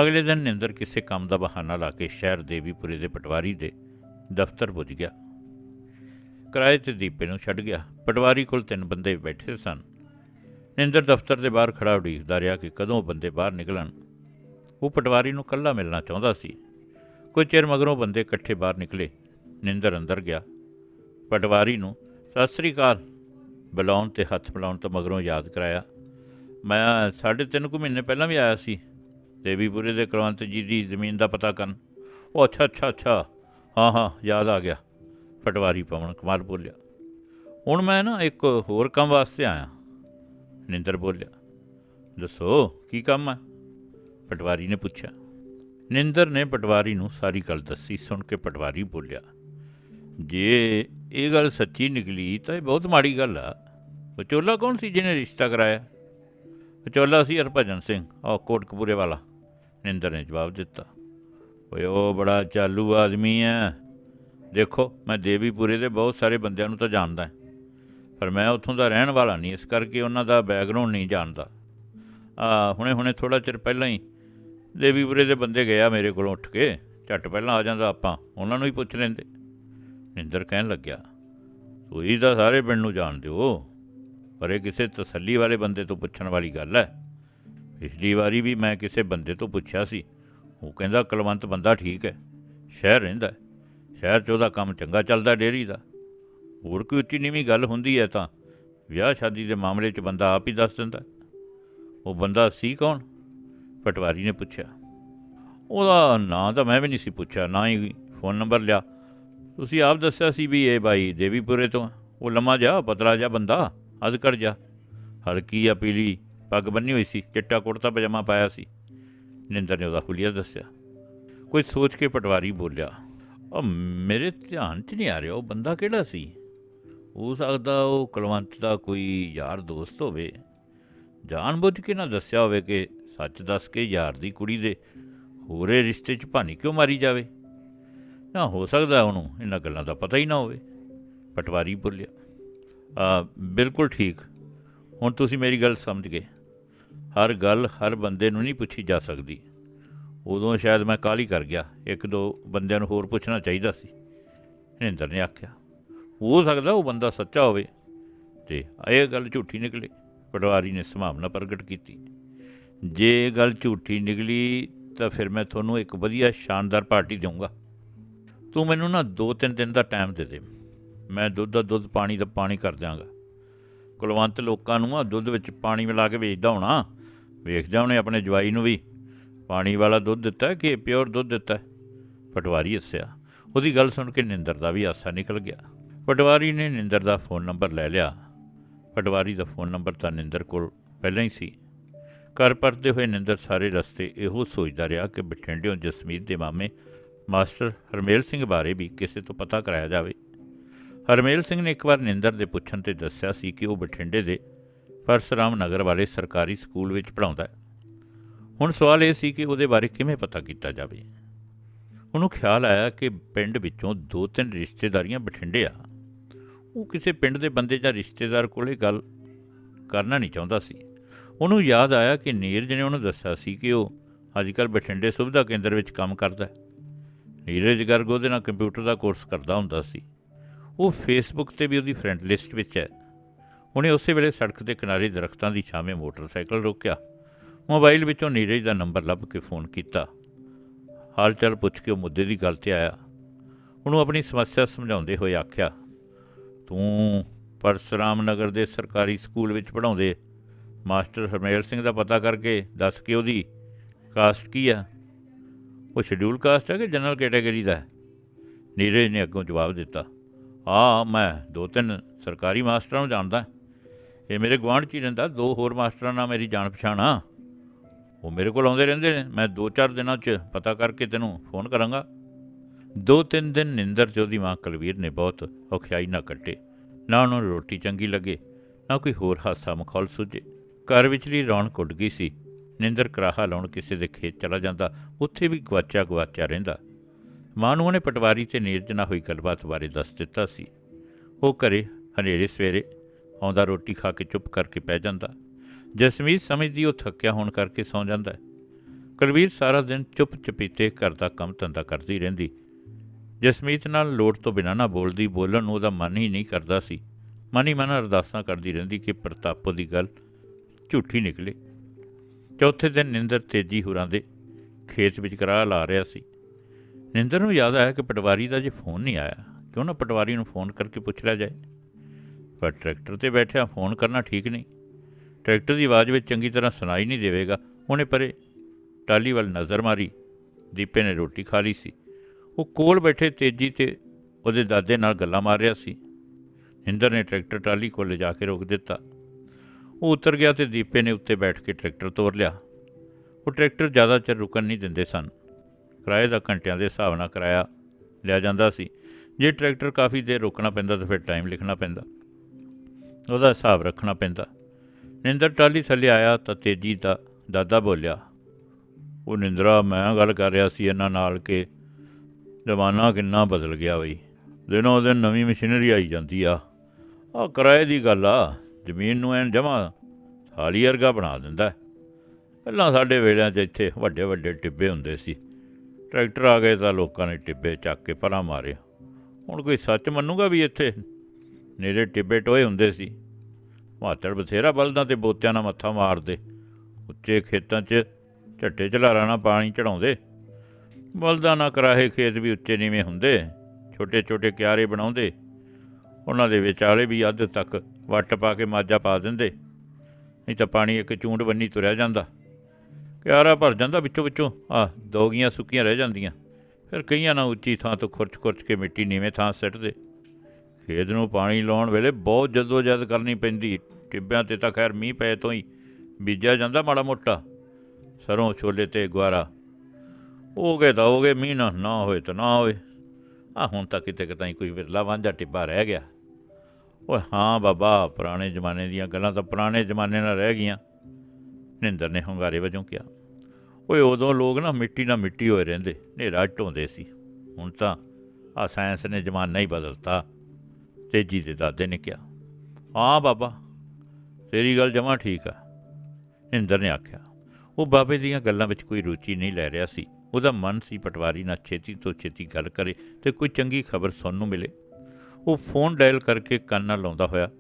ਅਗਲੇ ਦਿਨ ਨਿੰਦਰ ਕਿਸੇ ਕੰਮ ਦਾ ਬਹਾਨਾ ਲਾ ਕੇ ਸ਼ਹਿਰ ਦੇਵੀਪੁਰੇ ਦੇ ਪਟਵਾਰੀ ਦੇ ਦਫ਼ਤਰ ਪੁੱਜ ਗਿਆ। ਕਿਰਾਏ ਤੇ ਦੀਪੇ ਨੂੰ ਛੱਡ ਗਿਆ। ਪਟਵਾਰੀ ਕੋਲ ਤਿੰਨ ਬੰਦੇ ਬੈਠੇ ਸਨ। ਨਿੰਦਰ ਦਫ਼ਤਰ ਦੇ ਬਾਹਰ ਖੜਾ ਉਡੀਕਦਾ ਰਿਹਾ ਕਿ ਕਦੋਂ ਬੰਦੇ ਬਾਹਰ ਨਿਕਲਣ। ਉਹ ਪਟਵਾਰੀ ਨੂੰ ਕੱਲਾ ਮਿਲਣਾ ਚਾਹੁੰਦਾ ਸੀ। ਕੁਝ ਚਿਰ ਮਗਰੋਂ ਬੰਦੇ ਇਕੱਠੇ ਬਾਹਰ ਨਿਕਲੇ, ਨਿੰਦਰ ਅੰਦਰ ਗਿਆ। ਪਟਵਾਰੀ ਨੂੰ, ਸਤਿ ਸ੍ਰੀ ਅਕਾਲ। ਬੁਲਾਉਣ ਤੇ ਹੱਥ ਮਿਲਾਉਣ ਤੋਂ ਮਗਰੋਂ ਯਾਦ ਕਰਾਇਆ, ਮੈਂ ਸਾਢੇ ਤਿੰਨ ਕੁ ਮਹੀਨੇ ਪਹਿਲਾਂ ਵੀ ਆਇਆ ਸੀ। ਦੇਵੀਪੁਰੇ ਦੇ ਕੁਲਵੰਤ ਜੀ ਦੀ ਜ਼ਮੀਨ ਦਾ ਪਤਾ ਕਰਨ। ਉਹ ਅੱਛਾ ਅੱਛਾ ਅੱਛਾ। ਹਾਂ ਹਾਂ, ਯਾਦ ਆ ਗਿਆ। ਪਟਵਾਰੀ ਪਵਨ ਕੁਮਾਰ ਬੋਲਿਆ। ਹੁਣ ਮੈਂ ਨਾ ਇੱਕ ਹੋਰ ਕੰਮ ਵਾਸਤੇ ਆਇਆ। ਨਿੰਦਰ ਬੋਲਿਆ, ਦੱਸੋ, ਕੀ ਕੰਮ ਹੈ ਪਟਵਾਰੀ ਨੇ ਪੁੱਛਿਆ। ਨਿੰਦਰ ਨੇ ਪਟਵਾਰੀ ਨੂੰ ਸਾਰੀ ਗੱਲ ਦੱਸੀ, ਸੁਣ ਕੇ ਪਟਵਾਰੀ ਬੋਲਿਆ, ਜੇ ਇਹ ਗੱਲ ਸੱਚੀ ਨਿਕਲੀ ਤਾਂ ਇਹ ਬਹੁਤ ਮਾੜੀ ਗੱਲ ਆ। ਵਿਚੋਲਾ ਕੌਣ ਸੀ ਜਿਹਨੇ ਰਿਸ਼ਤਾ ਕਰਾਇਆ? ਵਿਚੋਲਾ ਸੀ ਹਰਭਜਨ ਸਿੰਘ ਉਹ ਕੋਟਕਪੂਰੇ ਵਾਲਾ। ਨਿੰਦਰ ਨੇ ਜਵਾਬ ਦਿੱਤਾ। ਓਏ, ਉਹ ਬੜਾ ਚਾਲੂ ਆਦਮੀ ਹੈ ਦੇਖੋ, ਮੈਂ ਦੇਵੀਪੁਰੇ ਦੇ ਬਹੁਤ ਸਾਰੇ ਬੰਦਿਆਂ ਨੂੰ ਤਾਂ ਜਾਣਦਾ। ਪਰ ਮੈਂ ਉੱਥੋਂ ਦਾ ਰਹਿਣ ਵਾਲਾ ਨਹੀਂ, ਇਸ ਕਰਕੇ ਉਹਨਾਂ ਦਾ ਬੈਕਗ੍ਰਾਉਂਡ ਨਹੀਂ ਜਾਣਦਾ। ਆ ਹੁਣੇ ਹੁਣੇ ਥੋੜਾ ਚਿਰ ਪਹਿਲਾਂ ਹੀ ਦੇਵੀਪੁਰੇ ਦੇ ਬੰਦੇ ਗਿਆ ਮੇਰੇ ਕੋਲੋਂ ਉੱਠ ਕੇ, ਝੱਟ ਪਹਿਲਾਂ ਆ ਜਾਂਦਾ ਆਪਾਂ, ਉਹਨਾਂ ਨੂੰ ਹੀ ਪੁੱਛ ਲੈਂਦੇ। ਨਿੰਦਰ ਕਹਿਣ ਲੱਗਿਆ, ਤੁਸੀਂ ਤਾਂ ਸਾਰੇ ਪਿੰਡ ਨੂੰ ਜਾਣਦੇ ਹੋ, ਪਰ ਇਹ ਕਿਸੇ ਤਸੱਲੀ ਵਾਲੇ ਬੰਦੇ ਤੋਂ ਪੁੱਛਣ ਵਾਲੀ ਗੱਲ ਹੈ। ਪਿਛਲੀ ਵਾਰੀ ਵੀ ਮੈਂ ਕਿਸੇ ਬੰਦੇ ਤੋਂ ਪੁੱਛਿਆ ਸੀ। ਉਹ ਕਹਿੰਦਾ ਕੁਲਵੰਤ ਬੰਦਾ ਠੀਕ ਹੈ, ਸ਼ਹਿਰ ਰਹਿੰਦਾ ਸ਼ਹਿਰ 'ਚ ਉਹਦਾ ਕੰਮ ਚੰਗਾ ਚੱਲਦਾ ਡੇਅਰੀ ਦਾ। ਹੋਰ ਕੋਈ ਉੱਚੀ ਨੀਵੀਂ ਗੱਲ ਹੁੰਦੀ ਹੈ ਤਾਂ ਵਿਆਹ ਸ਼ਾਦੀ ਦੇ ਮਾਮਲੇ 'ਚ ਬੰਦਾ ਆਪ ਹੀ ਦੱਸ ਦਿੰਦਾ ਉਹ ਬੰਦਾ ਸੀ ਕੌਣ? ਪਟਵਾਰੀ ਨੇ ਪੁੱਛਿਆ। ਉਹਦਾ ਨਾਂ ਤਾਂ ਮੈਂ ਵੀ ਨਹੀਂ ਸੀ ਪੁੱਛਿਆ, ਨਾ ਹੀ ਫੋਨ ਨੰਬਰ ਲਿਆ। ਤੁਸੀਂ ਆਪ ਦੱਸਿਆ ਸੀ ਵੀ ਇਹ ਬਾਈ ਦੇਵੀਪੁਰੇ ਤੋਂ ਉਹ ਲੰਮਾ ਜਾ, ਪਤਲਾ ਜਾ ਬੰਦਾ ਅਧਕੜ ਜਾ। ਹਲਕੀ ਆ ਪੀਲੀ ਪੱਗ ਬੰਨੀ ਹੋਈ ਸੀ, ਚਿੱਟਾ ਕੁੜਤਾ ਪਜਾਮਾ ਪਾਇਆ ਸੀ। ਨਿੰਦਰ ਨੇ ਉਹਦਾ ਹੁਲੀਆ ਦੱਸਿਆ। ਕੋਈ ਸੋਚ ਕੇ ਪਟਵਾਰੀ ਬੋਲਿਆ, ਉਹ ਮੇਰੇ ਧਿਆਨ 'ਚ ਨਹੀਂ ਆ ਰਿਹਾ, ਉਹ ਬੰਦਾ ਕਿਹੜਾ ਸੀ? ਹੋ ਸਕਦਾ ਉਹ ਕੁਲਵੰਤ ਦਾ ਕੋਈ ਯਾਰ ਦੋਸਤ ਹੋਵੇ। ਜਾਣਬੁੱਝ ਕੇ ਨਾ ਦੱਸਿਆ ਹੋਵੇ ਕਿ ਸੱਚ ਦੱਸ ਕੇ ਯਾਰ ਦੀ ਕੁੜੀ ਦੇ ਹੋਰੇ ਰਿਸ਼ਤੇ 'ਚ ਭਾਨੀ ਕਿਉਂ ਮਾਰੀ ਜਾਵੇ? ਨਾ ਹੋ ਸਕਦਾ ਉਹਨੂੰ ਇਹਨਾਂ ਗੱਲਾਂ ਦਾ ਪਤਾ ਹੀ ਨਾ ਹੋਵੇ। ਪਟਵਾਰੀ ਬੋਲਿਆ, ਆ, ਬਿਲਕੁਲ ਠੀਕ। ਹੁਣ ਤੁਸੀਂ ਮੇਰੀ ਗੱਲ ਸਮਝ ਗਏ। ਹਰ ਗੱਲ ਹਰ ਬੰਦੇ ਨੂੰ ਨਹੀਂ ਪੁੱਛੀ ਜਾ ਸਕਦੀ। ਉਦੋਂ ਸ਼ਾਇਦ ਮੈਂ ਕਾਹਲੀ ਕਰ ਗਿਆ, ਇੱਕ ਦੋ ਬੰਦਿਆਂ ਨੂੰ ਹੋਰ ਪੁੱਛਣਾ ਚਾਹੀਦਾ ਸੀ। ਹਰਿੰਦਰ ਨੇ ਆਖਿਆ, ਹੋ ਸਕਦਾ ਉਹ ਬੰਦਾ ਸੱਚਾ ਹੋਵੇ। ਤੇ ਇਹ ਗੱਲ ਝੂਠੀ ਨਿਕਲੇ। ਪਟਵਾਰੀ ਨੇ ਸੰਭਾਵਨਾ ਪ੍ਰਗਟ ਕੀਤੀ। ਜੇ ਗੱਲ ਝੂਠੀ ਨਿਕਲੀ ਤਾਂ ਫਿਰ ਮੈਂ ਤੁਹਾਨੂੰ ਇੱਕ ਵਧੀਆ ਸ਼ਾਨਦਾਰ ਪਾਰਟੀ ਦਊਂਗਾ। ਤੂੰ ਮੈਨੂੰ ਨਾ 2-3 ਦਿਨ ਦਾ ਟਾਈਮ ਦੇ ਦੇ। ਮੈਂ ਦੁੱਧ ਦਾ ਦੁੱਧ, ਪਾਣੀ ਦਾ ਪਾਣੀ ਕਰ ਦਿਆਂਗਾ। ਕੁਲਵੰਤ ਲੋਕਾਂ ਨੂੰ ਆ ਦੁੱਧ ਵਿੱਚ ਪਾਣੀ ਮਿਲਾ ਕੇ ਵੇਚਦਾ ਹੋਣਾ। ਵੇਖਦਾ ਉਹਨੇ ਆਪਣੇ ਜਵਾਈ ਨੂੰ ਵੀ ਪਾਣੀ ਵਾਲਾ ਦੁੱਧ ਦਿੱਤਾ ਕਿ ਪਿਓਰ ਦੁੱਧ ਦਿੱਤਾ। ਪਟਵਾਰੀ ਹੱਸਿਆ। ਉਹਦੀ ਗੱਲ ਸੁਣ ਕੇ ਨਿੰਦਰ ਦਾ ਵੀ ਆਸਾ ਨਿਕਲ ਗਿਆ। ਪਟਵਾਰੀ ਨੇ ਨਿੰਦਰ ਦਾ ਫੋਨ ਨੰਬਰ ਲੈ ਲਿਆ। ਪਟਵਾਰੀ ਦਾ ਫੋਨ ਨੰਬਰ ਤਾਂ ਨਿੰਦਰ ਕੋਲ ਪਹਿਲਾਂ ਹੀ ਸੀ। ਘਰ ਪਰਦੇ ਹੋਏ ਨਿੰਦਰ ਸਾਰੇ ਰਸਤੇ ਇਹੋ ਸੋਚਦਾ ਰਿਹਾ ਕਿ ਬਠਿੰਡਿਓਂ ਜਸਮੀਤ ਦੇ ਮਾਮੇ ਮਾਸਟਰ ਹਰਮੇਲ ਸਿੰਘ ਬਾਰੇ ਵੀ ਕਿਸੇ ਤੋਂ ਪਤਾ ਕਰਾਇਆ ਜਾਵੇ। ਹਰਮੇਲ ਸਿੰਘ ਨੇ ਇੱਕ ਵਾਰ ਨਿੰਦਰ ਦੇ ਪੁੱਛਣ ਤੇ ਦੱਸਿਆ ਸੀ ਕਿ ਉਹ ਬਠਿੰਡੇ ਦੇ ਪਰਸਰਾਮ ਨਗਰ ਵਾਲੇ ਸਰਕਾਰੀ ਸਕੂਲ ਵਿੱਚ ਪੜ੍ਹਾਉਂਦਾ ਹੈ। ਹੁਣ ਸਵਾਲ ਇਹ ਸੀ ਕਿ ਉਹਦੇ ਬਾਰੇ ਕਿਵੇਂ ਪਤਾ ਕੀਤਾ ਜਾਵੇ? ਉਹਨੂੰ ਖਿਆਲ ਆਇਆ ਕਿ ਪਿੰਡ ਵਿੱਚੋਂ ਦੋ ਤਿੰਨ ਰਿਸ਼ਤੇਦਾਰੀਆਂ ਬਠਿੰਡੇ ਆ। ਉਹ ਕਿਸੇ ਪਿੰਡ ਦੇ ਬੰਦੇ ਜਾਂ ਰਿਸ਼ਤੇਦਾਰ ਕੋਲੇ ਗੱਲ ਕਰਨਾ ਨਹੀਂ ਚਾਹੁੰਦਾ ਸੀ। ਉਹਨੂੰ ਯਾਦ ਆਇਆ ਕਿ ਨੀਰਜ ਨੇ ਉਹਨੂੰ ਦੱਸਿਆ ਸੀ ਕਿ ਉਹ ਅੱਜਕੱਲ ਬਠਿੰਡੇ ਸੁਵਿਧਾ ਕੇਂਦਰ ਵਿੱਚ ਕੰਮ ਕਰਦਾ ਹੈ। ਨੀਰਜ ਗਰਗ ਉਹਦੇ ਨਾਲ ਕੰਪਿਊਟਰ ਦਾ ਕੋਰਸ ਕਰਦਾ ਹੁੰਦਾ ਸੀ। ਉਹ ਫੇਸਬੁੱਕ ਤੇ ਵੀ ਉਹਦੀ ਫਰੈਂਡ ਲਿਸਟ ਵਿੱਚ ਹੈ। ਉਹਨੇ ਉਸੇ ਵੇਲੇ ਸੜਕ ਦੇ ਕਿਨਾਰੇ ਦਰਖਤਾਂ ਦੀ ਛਾਵੇਂ ਮੋਟਰਸਾਈਕਲ ਰੋਕਿਆ। ਮੋਬਾਈਲ ਵਿੱਚੋਂ ਨੀਰਜ ਦਾ ਨੰਬਰ ਲੱਭ ਕੇ ਫੋਨ ਕੀਤਾ। ਹਾਲ ਚਾਲ ਪੁੱਛ ਕੇ ਉਹ ਮੁੱਦੇ ਦੀ ਗੱਲ ਤੇ ਆਇਆ। ਉਹਨੂੰ ਆਪਣੀ ਸਮੱਸਿਆ ਸਮਝਾਉਂਦੇ ਹੋਏ ਆਖਿਆ, ਤੂੰ ਪਰਸਰਾਮ ਨਗਰ ਦੇ ਸਰਕਾਰੀ ਸਕੂਲ ਵਿੱਚ ਪੜ੍ਹਾਉਂਦੇ ਮਾਸਟਰ ਹਰਮੇਲ ਸਿੰਘ ਦਾ ਪਤਾ ਕਰਕੇ ਦੱਸ ਕੇ ਉਹਦੀ ਕਾਸਟ ਕੀ ਆ? ਉਹ ਸ਼ਡਿਊਲ ਕਾਸਟ ਹੈ ਕਿ ਜਨਰਲ ਕੈਟਾਗਰੀ ਦਾ? ਨੀਰਜ ਨੇ ਅੱਗੋਂ ਜਵਾਬ ਦਿੱਤਾ ਆ ਮੈਂ ਦੋ ਤਿੰਨ ਸਰਕਾਰੀ ਮਾਸਟਰਾਂ ਨੂੰ ਜਾਣਦਾ। ਇਹ ਮੇਰੇ ਗੁਆਂਢ 'ਚ ਹੀ ਰਹਿੰਦਾ, ਦੋ ਹੋਰ ਮਾਸਟਰਾਂ ਨਾਲ ਮੇਰੀ ਜਾਣ ਪਛਾਣ ਆ। ਉਹ ਮੇਰੇ ਕੋਲ ਆਉਂਦੇ ਰਹਿੰਦੇ ਨੇ, ਮੈਂ ਦੋ ਚਾਰ ਦਿਨਾਂ 'ਚ ਪਤਾ ਕਰਕੇ ਤੈਨੂੰ ਫੋਨ ਕਰਾਂਗਾ। ਦੋ ਤਿੰਨ ਦਿਨ ਨਿੰਦਰ 'ਚ ਉਹਦੀ ਮਾਂ ਕੁਲਵੀਰ ਨੇ ਬਹੁਤ ਔਖਿਆਈ ਨਾ ਕੱਟੇ। ਨਾ ਉਹਨੂੰ ਰੋਟੀ ਚੰਗੀ ਲੱਗੇ, ਨਾ ਕੋਈ ਹੋਰ ਹਾਸਾ ਮਖੌਲ ਸੁਝੇ। ਘਰ ਵਿਚਲੀ ਰੌਣਕ ਉੱਡ ਗਈ ਸੀ। ਨਿੰਦਰ ਕਰਾਹਾ ਲਾਉਣ ਕਿਸੇ ਦੇ ਖੇਤ ਚਲਾ ਜਾਂਦਾ, ਉੱਥੇ ਵੀ ਗਵਾਚਾ ਗਵਾਚਾ ਰਹਿੰਦਾ। ਮਾਂ ਨੂੰ ਉਹਨੇ ਪਟਵਾਰੀ ਤੇ ਨੀਰਜ ਨਾਲ ਹੋਈ ਗੱਲਬਾਤ ਬਾਰੇ ਦੱਸ ਦਿੱਤਾ ਸੀ। ਉਹ ਘਰੇ ਹਨੇਰੇ ਸਵੇਰੇ ਆਉਂਦਾ ਰੋਟੀ ਖਾ ਕੇ ਚੁੱਪ ਕਰਕੇ ਪੈ ਜਾਂਦਾ। ਜਸਮੀਤ ਸਮਝਦੀ ਉਹ ਥੱਕਿਆ ਹੋਣ ਕਰਕੇ ਸੌਂ ਜਾਂਦਾ ਹੈ। ਕੁਲਵੀਰ ਸਾਰਾ ਦਿਨ ਚੁੱਪ ਚਪੀਤੇ ਘਰ ਦਾ ਕੰਮ ਧੰਦਾ ਕਰਦੀ ਰਹਿੰਦੀ। ਜਸਮੀਤ ਨਾਲ ਲੋੜ ਤੋਂ ਬਿਨਾਂ ਨਾ ਬੋਲਦੀ, ਬੋਲਣ ਨੂੰ ਉਹਦਾ ਮਨ ਹੀ ਨਹੀਂ ਕਰਦਾ ਸੀ। ਮਨ ਹੀ ਮਨ ਅਰਦਾਸਾਂ ਕਰਦੀ ਰਹਿੰਦੀ ਕਿ ਪ੍ਰਤਾਪੋ ਦੀ ਗੱਲ ਝੂਠੀ ਨਿਕਲੇ। ਚੌਥੇ ਦਿਨ ਨਿੰਦਰ ਤੇਜੀ ਹੁਰਾਂ ਦੇ ਖੇਤ ਵਿੱਚ ਕਰਾ ਲਾ ਰਿਹਾ ਸੀ। ਨਿੰਦਰ ਨੂੰ ਯਾਦ ਆਇਆ ਕਿ ਪਟਵਾਰੀ ਦਾ ਜੇ ਫੋਨ ਨਹੀਂ ਆਇਆ। ਕਿਉਂ ਨਾ ਪਟਵਾਰੀ ਨੂੰ ਫੋਨ ਕਰਕੇ ਪੁੱਛ ਲਿਆ ਜਾਏ? ਪਰ ਟਰੈਕਟਰ ਤੇ ਬੈਠਿਆ ਫੋਨ ਕਰਨਾ ਠੀਕ ਨਹੀਂ। ਟਰੈਕਟਰ ਦੀ ਆਵਾਜ਼ ਵਿੱਚ ਚੰਗੀ ਤਰ੍ਹਾਂ ਸੁਣਾਈ ਨਹੀਂ ਦੇਵੇਗਾ। ਉਹਨੇ ਪਰੇ ਟਾਲੀ ਵੱਲ ਨਜ਼ਰ ਮਾਰੀ। ਦੀਪੇ ਨੇ ਰੋਟੀ ਖਾ ਲਈ ਸੀ। ਉਹ ਕੋਲ ਬੈਠੇ ਤੇਜੀ ਤੇ ਉਹਦੇ ਦਾਦੇ ਨਾਲ ਗੱਲਾਂ ਮਾਰ ਰਿਹਾ ਸੀ। ਹਿੰਦਰ ਨੇ ਟਰੈਕਟਰ ਟਾਲੀ ਕੋਲ ਲਿਜਾ ਕੇ ਰੋਕ ਦਿੱਤਾ। ਉਹ ਉਤਰ ਗਿਆ ਤੇ ਦੀਪੇ ਨੇ ਉੱਤੇ ਬੈਠ ਕੇ ਟਰੈਕਟਰ ਤੋਰ ਲਿਆ। ਉਹ ਟਰੈਕਟਰ ਜ਼ਿਆਦਾ ਚਿਰ ਰੁਕਣ ਨਹੀਂ ਦਿੰਦੇ ਸਨ। ਕਿਰਾਏ ਦਾ ਘੰਟਿਆਂ ਦੇ ਹਿਸਾਬ ਨਾਲ ਕਿਰਾਇਆ ਲਿਆ ਜਾਂਦਾ ਸੀ। ਜੇ ਟਰੈਕਟਰ ਕਾਫੀ ਦੇਰ ਰੁਕਣਾ ਪੈਂਦਾ ਤਾਂ ਫਿਰ ਟਾਈਮ ਲਿਖਣਾ ਪੈਂਦਾ। ਉਹਦਾ ਹਿਸਾਬ ਰੱਖਣਾ ਪੈਂਦਾ। ਨਿੰਦਰ ਟਾਲੀ ਥੱਲੇ ਆਇਆ ਤਾਂ ਤੇਜੀ ਦਾ ਦਾਦਾ ਬੋਲਿਆ, ਉਹ ਨਿੰਦਰਾ, ਮੈਂ ਗੱਲ ਕਰ ਰਿਹਾ ਸੀ ਇਹਨਾਂ ਨਾਲ ਕਿ ਜ਼ਮਾਨਾ ਕਿੰਨਾ ਬਦਲ ਗਿਆ ਬਈ। ਦਿਨੋਂ ਦਿਨ ਨਵੀਂ ਮਸ਼ੀਨਰੀ ਆਈ ਜਾਂਦੀ ਆ। ਆ ਕਿਰਾਏ ਦੀ ਗੱਲ ਆ। ਜ਼ਮੀਨ ਨੂੰ ਐਨ ਜਮਾ ਥਾਲੀ ਵਰਗਾ ਬਣਾ ਦਿੰਦਾ ਪਹਿਲਾਂ ਸਾਡੇ ਵੇਲਿਆਂ 'ਚ ਇੱਥੇ ਵੱਡੇ ਵੱਡੇ ਟਿੱਬੇ ਹੁੰਦੇ ਸੀ। ਟਰੈਕਟਰ ਆ ਗਏ ਤਾਂ ਲੋਕਾਂ ਨੇ ਟਿੱਬੇ ਚੱਕ ਕੇ ਪਰਾਂ ਮਾਰੇ। ਹੁਣ ਕੋਈ ਸੱਚ ਮੰਨੂਗਾ ਵੀ ਇੱਥੇ? ਨੇੜੇ ਟਿੱਬੇ ਟੋਏ ਹੁੰਦੇ ਸੀ। ਮਾਤੜ ਬਥੇਰਾ ਬਲਦਾਂ ਤੇ ਬੋਤਿਆਂ ਨਾਲ ਮੱਥਾ ਮਾਰਦੇ। ਉੱਚੇ ਖੇਤਾਂ 'ਚ ਝੱਟੇ ਝਲਾਰਾਂ ਨਾਲ ਪਾਣੀ ਚੜਾਉਂਦੇ ਬਲਦਾਂ ਨਾਲ ਕਰਾਹੇ ਖੇਤ ਵੀ ਉੱਚੇ ਨੀਵੇਂ ਹੁੰਦੇ। ਛੋਟੇ ਛੋਟੇ ਕਿਆਰੇ ਬਣਾਉਂਦੇ। ਉਹਨਾਂ ਦੇ ਵਿਚਾਲੇ ਵੀ ਅੱਧ ਤੱਕ ਵੱਟ ਪਾ ਕੇ ਮਾਜਾ ਪਾ ਦਿੰਦੇ। ਨਹੀਂ ਤਾਂ ਪਾਣੀ ਇੱਕ ਚੂੰਡ ਬੰਨੀ ਤੁਰਿਆ ਜਾਂਦਾ। ਕਿਆਰਾ ਭਰ ਜਾਂਦਾ ਵਿੱਚੋਂ ਵਿੱਚੋਂ। ਆ ਦੋਗੀਆਂ ਸੁੱਕੀਆਂ ਰਹਿ ਜਾਂਦੀਆਂ। ਫਿਰ ਕਈਆਂ ਨਾਲ ਉੱਚੀ ਥਾਂ ਤੋਂ ਖੁਰਚ-ਖੁਰਚ ਕੇ ਮਿੱਟੀ ਨੀਵੇਂ ਥਾਂ ਸਿੱਟਦੇ। ਖੇਤ ਨੂੰ ਪਾਣੀ ਲਾਉਣ ਵੇਲੇ ਬਹੁਤ ਜਦੋਜਹਿਦ ਕਰਨੀ ਪੈਂਦੀ। ਟਿੱਬਿਆਂ ਤੇ ਤਾਂ ਖੈਰ ਮੀਂਹ ਪਏ ਤੋਂ ਹੀ ਬੀਜਿਆ ਜਾਂਦਾ ਮਾੜਾ ਮੋਟਾ। ਸਰੋਂ, ਛੋਲੇ ਤੇ ਗੁਆਰਾ। ਹੋ ਗਏ ਤਾਂ ਹੋ ਗਏ ਮੀਂਹ ਨਾ ਨਾ ਹੋਏ ਤਾਂ ਨਾ ਹੋਏ। ਆ ਹੁਣ ਤਾਂ ਕਿਤੇ ਕਿਤੇ ਕੋਈ ਵਿਰਲਾ ਵਾਂਝਾ ਟਿੱਬਾ ਰਹਿ ਗਿਆ। ਓਏ ਹਾਂ ਬਾਬਾ, ਪੁਰਾਣੇ ਜ਼ਮਾਨੇ ਦੀਆਂ ਗੱਲਾਂ ਤਾਂ ਪੁਰਾਣੇ ਜ਼ਮਾਨੇ ਨਾਲ ਰਹਿ ਗਈਆਂ। ਨਿੰਦਰ ਨੇ ਹੰਗਾਰੇ ਵਜੋਂ ਕਿਹਾ, ਓਏ ਉਦੋਂ ਲੋਕ ਨਾ ਮਿੱਟੀ ਨਾਲ ਮਿੱਟੀ ਹੋਏ ਰਹਿੰਦੇ, ਹਨੇਰਾ ਢੋਂਦੇ ਸੀ। ਹੁਣ ਤਾਂ ਆ ਸਾਇੰਸ ਨੇ ਜ਼ਮਾਨਾ ਹੀ ਬਦਲਤਾ। ਤੇਜੀ ਦੇ ਦਾਦੇ ਨੇ ਕਿਹਾ, ਹਾਂ ਬਾਬਾ, ਤੇਰੀ ਗੱਲ ਜਮਾਂ ਠੀਕ ਆ। ਨਿੰਦਰ ਨੇ ਆਖਿਆ, ਉਹ ਬਾਬੇ ਦੀਆਂ ਗੱਲਾਂ ਵਿੱਚ ਕੋਈ ਰੁਚੀ ਨਹੀਂ ਲੈ ਰਿਹਾ ਸੀ। ਉਹਦਾ ਮਨ ਸੀ ਪਟਵਾਰੀ ਨਾਲ ਛੇਤੀ ਤੋਂ ਛੇਤੀ ਗੱਲ ਕਰੇ ਤੇ ਕੋਈ ਚੰਗੀ ਖਬਰ ਸੁਣਨ ਨੂੰ ਮਿਲੇ। ਉਹ ਫੋਨ ਡਾਇਲ ਕਰਕੇ ਕੰਨ ਨਾਲ ਲਾਉਂਦਾ ਹੋਇਆ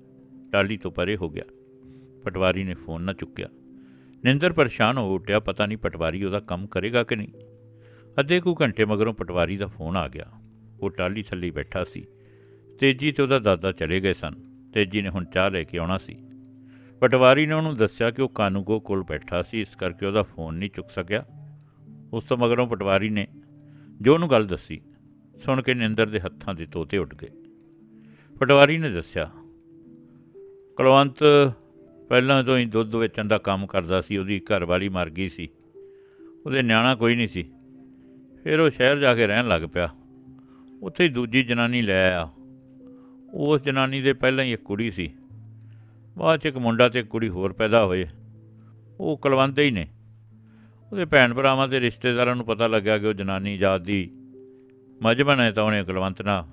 ਟਾਲੀ ਤੋਂ ਪਰੇ ਹੋ ਗਿਆ। ਪਟਵਾਰੀ ਨੇ ਫੋਨ ਨਾ ਚੁੱਕਿਆ। ਨਿੰਦਰ ਪਰੇਸ਼ਾਨ ਹੋ ਉੱਠਿਆ, ਪਤਾ ਨਹੀਂ ਪਟਵਾਰੀ ਉਹਦਾ ਕੰਮ ਕਰੇਗਾ ਕਿ ਨਹੀਂ। ਅੱਧੇ ਕੁ ਘੰਟੇ ਮਗਰੋਂ ਪਟਵਾਰੀ ਦਾ ਫੋਨ ਆ ਗਿਆ। ਉਹ ਟਾਲੀ ਥੱਲੇ ਬੈਠਾ ਸੀ। ਤੇਜੀ ਤੇ ਉਹਦਾ ਦਾਦਾ ਚਲੇ ਗਏ ਸਨ। ਤੇਜੀ ਨੇ ਹੁਣ ਚਾਹ ਲੈ ਕੇ ਆਉਣਾ ਸੀ। ਪਟਵਾਰੀ ਨੇ ਉਹਨੂੰ ਦੱਸਿਆ ਕਿ ਉਹ ਕਾਨੂੰਗੋ ਕੋਲ ਬੈਠਾ ਸੀ, ਇਸ ਕਰਕੇ ਉਹਦਾ ਫੋਨ ਨਹੀਂ ਚੁੱਕ ਸਕਿਆ। ਉਸ ਤੋਂ ਮਗਰੋਂ ਪਟਵਾਰੀ ਨੇ ਜੋ ਉਹਨੂੰ ਗੱਲ ਦੱਸੀ, ਸੁਣ ਕੇ ਨਿੰਦਰ ਦੇ ਹੱਥਾਂ ਦੇ ਤੋਤੇ ਉੱਡ ਗਏ। ਪਟਵਾਰੀ ਨੇ ਦੱਸਿਆ, ਕੁਲਵੰਤ ਪਹਿਲਾਂ ਤੋਂ ਹੀ ਦੁੱਧ ਵੇਚਣ ਦਾ ਕੰਮ ਕਰਦਾ ਸੀ, ਉਹਦੀ ਘਰਵਾਲੀ ਮਰ ਗਈ ਸੀ, ਉਹਦੇ ਨਿਆਣਾ ਕੋਈ ਨਹੀਂ ਸੀ, ਫਿਰ ਉਹ ਸ਼ਹਿਰ ਜਾ ਕੇ ਰਹਿਣ ਲੱਗ ਪਿਆ, ਉੱਥੇ ਹੀ ਦੂਜੀ ਜਨਾਨੀ ਲੈ ਆਇਆ, ਉਸ ਜਨਾਨੀ ਦੇ ਪਹਿਲਾਂ ਹੀ ਇੱਕ ਕੁੜੀ ਸੀ, ਬਾਅਦ 'ਚ ਇੱਕ ਮੁੰਡਾ ਤੇ ਇੱਕ ਕੁੜੀ ਹੋਰ ਪੈਦਾ ਹੋਏ, ਉਹ ਕੁਲਵੰਤ ਹੀ ਨੇ, ਉਹਦੇ ਭੈਣ ਭਰਾਵਾਂ ਤੇ ਰਿਸ਼ਤੇਦਾਰਾਂ ਨੂੰ ਪਤਾ ਲੱਗਿਆ ਕਿ ਉਹ ਜਨਾਨੀ ਜਾਤ ਦੀ ਮਜਬਨ ਹੈ ਤਾਂ ਉਹਨੇ ਕੁਲਵੰਤ ਨਾਲ